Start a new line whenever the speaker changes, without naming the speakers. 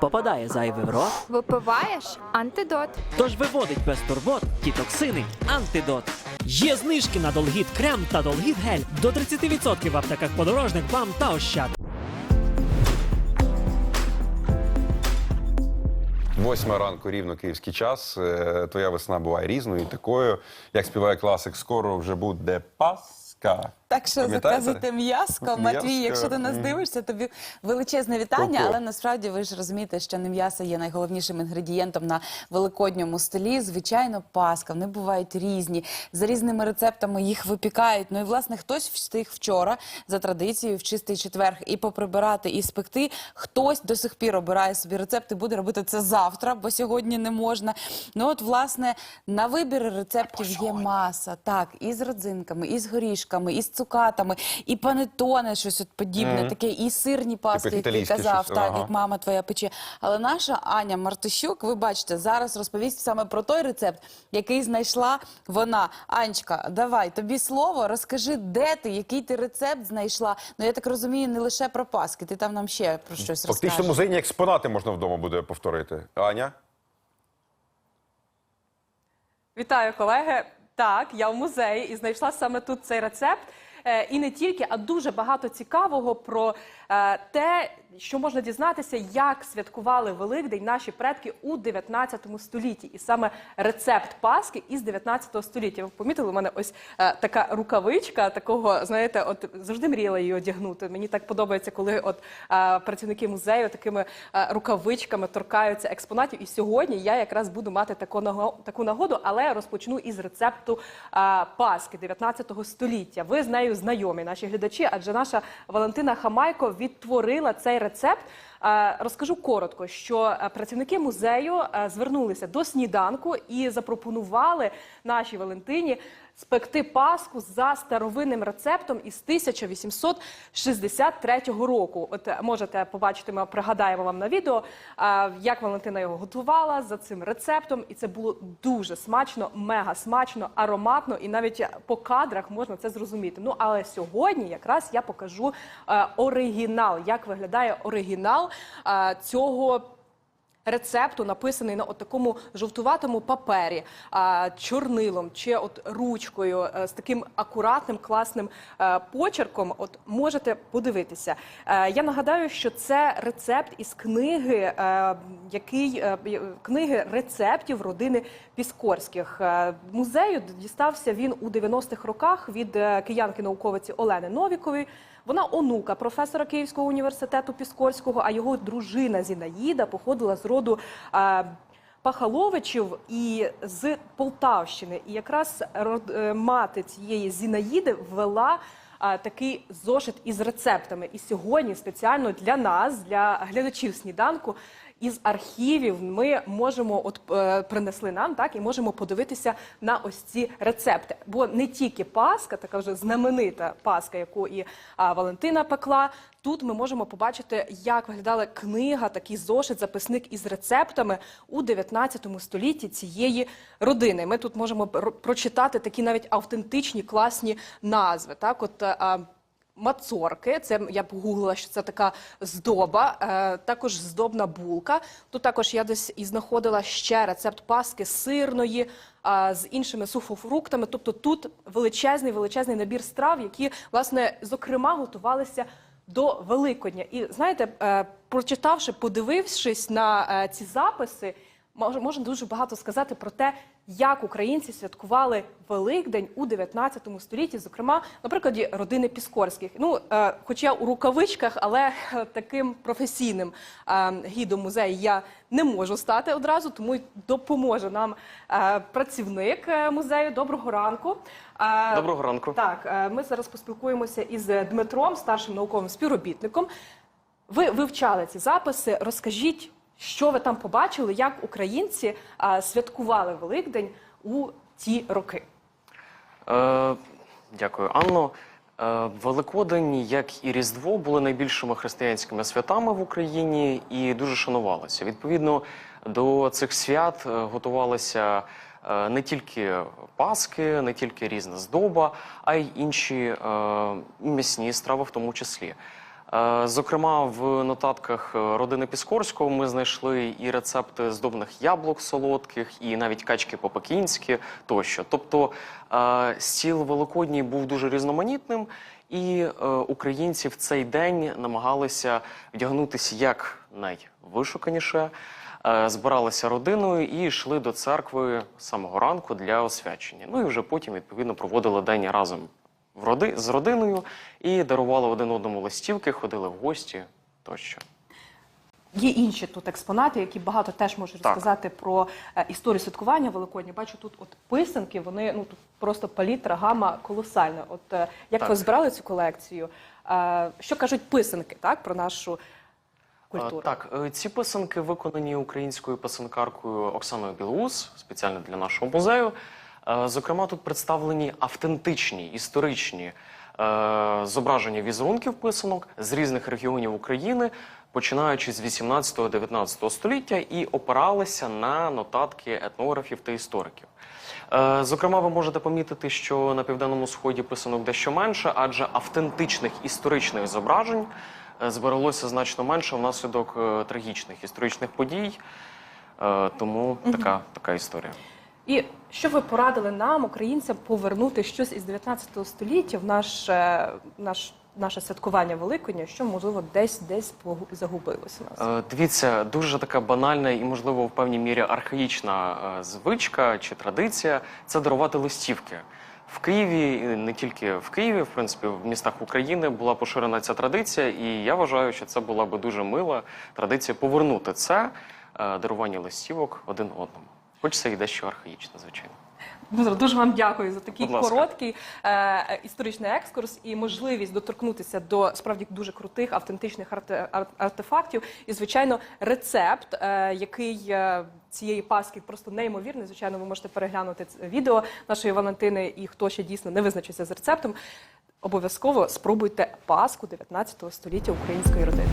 попадає зайве в рот,
Випиваєш антидот.
тож виводить без турбот ті токсини антидот.
Є знижки на Долгіт крем та Долгіт гель до 30% в аптеках подорожник, бам та ощад.
Восьма ранку рівно київський час. Е, Твоя весна буває різною і такою. Як співає класик, скоро вже буде Пасха.
Так що
Пам'ятаєте?
заказуйте м'яско. Матвій,
М'яско.
якщо ти нас
Мгм.
дивишся, тобі величезне вітання.
Ку-ку.
Але насправді ви ж розумієте, що не м'ясо є найголовнішим інгредієнтом на великодньому столі. Звичайно, паска. Вони бувають різні. За різними рецептами їх випікають. Ну і власне хтось встиг вчора за традицією в чистий четверг і поприбирати, і спекти. Хтось до сих пір обирає собі рецепт і буде робити це завтра, бо сьогодні не можна. Ну от, власне, на вибір рецептів є маса. Так, і з родзинками, і з горішками, і з цукатами, і панетоне, щось от подібне, таке, і сирні паски, як ти
італійське
казав,
щось,
так,
ага.
як мама твоя пече. Але наша Аня Мартищук, ви бачите, зараз розповість саме про той рецепт, який знайшла вона. Анечка, давай, тобі слово, розкажи, де ти, який ти рецепт знайшла. Ну я так розумію, не лише про паски, ти там нам ще про щось
Фактично
розкажеш.
музейні експонати можна вдома буде повторити. Аня?
Вітаю, колеги. Так, я в музеї і знайшла саме тут цей рецепт. Е, І не тільки, а дуже багато цікавого про е, те, що можна дізнатися, як святкували Великдень наші предки у 19 столітті. І саме рецепт Пасхи із 19 століття. Ви помітили, у мене ось е, така рукавичка, такого, знаєте, от завжди мріяла її одягнути. Мені так подобається, коли от працівники музею такими рукавичками торкаються експонатів. І сьогодні я якраз буду мати таку нагоду, але розпочну із рецепту Пасхи 19 століття. Ви з нею знайомі, наші глядачі, адже наша Валентина Хамайко відтворила цей рецепт. Е, Розкажу коротко, що е, працівники музею е, звернулися до сніданку і запропонували нашій Валентині спекти паску за старовинним рецептом із 1863 року. От можете побачити, ми пригадаємо вам на відео, як Валентина його готувала за цим рецептом, і це було дуже смачно, мега смачно, ароматно, і навіть по кадрах можна це зрозуміти. Ну але сьогодні якраз я покажу оригінал, як виглядає оригінал цього. Рецепту написаний на такому жовтуватому папері, чорнилом чи от ручкою е, з таким акуратним класним е, почерком. От можете подивитися. Е, Я нагадаю, що це рецепт із книги, який книги рецептів родини Піскорських. Музею дістався він у 90-х роках від киянки науковиці Олени Новікової. Вона онука професора Київського університету Піскорського, а його дружина Зінаїда походила з роду. е, Пахаловичів і з Полтавщини, і якраз е, мати цієї Зінаїди ввела а, такий зошит із рецептами. І сьогодні спеціально для нас, для глядачів сніданку, із архівів ми можемо от е, принесли нам так і можемо подивитися на ось ці рецепти. Бо не тільки паска, така вже знаменита паска, яку і Валентина пекла. Тут ми можемо побачити, як виглядала книга, такий зошит, записник із рецептами у 19 столітті цієї родини. Ми тут можемо про- прочитати такі навіть автентичні класні назви. Так, от Мацорки, це я погуглила, що це така здоба, е, також здобна булка. Тут також я десь і знаходила ще рецепт паски сирної а, з іншими суфофруктами. Тобто тут величезний величезний набір страв, які власне зокрема готувалися до Великодня. І знаєте, е, прочитавши, подивившись на е, ці записи, можна дуже багато сказати про те, як українці святкували Великдень у 19 столітті, зокрема на прикладі родини Піскорських. Ну, е, хоч я у рукавичках, але е, таким професійним е, гідом музею я не можу стати одразу, тому й допоможе нам е, працівник е, музею. Доброго ранку. Е,
Доброго ранку.
Так, е, ми зараз поспілкуємося із Дмитром, старшим науковим співробітником. Ви вивчали ці записи. Розкажіть, що ви там побачили, як українці а, святкували Великдень у ті роки.
Е, дякую, Анно. Е, Великодень, як і Різдво, були найбільшими християнськими святами в Україні і дуже шанувалися. Відповідно до цих свят е, готувалися е, не тільки паски, не тільки різна здоба, а й інші е, м'ясні страви, в тому числі. Е, Зокрема, в нотатках е, родини Піскорського ми знайшли і рецепти здобних яблук солодких, і навіть качки по-пекінськи тощо. Тобто е, стіл Великодній був дуже різноманітним, і українці в цей день намагалися вдягнутися як найвишуканіше, збиралися родиною і йшли до церкви самого ранку для освячення. Ну і вже потім відповідно проводили день разом роди з родиною і дарували один одному листівки, ходили в гості тощо.
Є інші тут експонати, які багато теж можуть
Так.
розказати про е, історію святкування Великодня. Бачу тут от писанки, вони ну тут просто палітра, гама колосальна. От е, як
Так.
ви збирали цю колекцію? Е, Що кажуть писанки, так про нашу культуру?
Е, Так, е, ці писанки виконані українською писанкаркою Оксаною Білоус, спеціально для нашого музею. Е, Зокрема, тут представлені автентичні історичні е, зображення візерунків писанок з різних регіонів України, починаючи з 18-19 століття, і опиралися на нотатки етнографів та істориків. Е, Зокрема, ви можете помітити, що на південному сході писанок дещо менше, адже автентичних історичних зображень збереглося значно менше внаслідок трагічних історичних подій. Тому така, така історія.
І що ви порадили нам, українцям, повернути щось із 19 століття в наш, е, наш, наше святкування Великодня, що можливо десь десь загубилося у нас?
Е, Дивіться, дуже така банальна і, можливо, в певній мірі архаїчна е, звичка чи традиція це дарувати листівки. В Києві, не тільки в Києві, в принципі, в містах України була поширена ця традиція, і я вважаю, що це була би дуже мила традиція повернути це е, дарування листівок один одному. Хоч це і дещо архаїчно, звичайно.
Дмитро, дуже вам дякую за такий
Будь ласка.
короткий е, історичний екскурс і можливість доторкнутися до справді дуже крутих автентичних арте, ар- артефактів. І, звичайно, рецепт, е, який е, цієї паски просто неймовірний. Звичайно, ви можете переглянути це відео нашої Валентини, і хто ще дійсно не визначився з рецептом. Обов'язково спробуйте паску 19 століття української родини.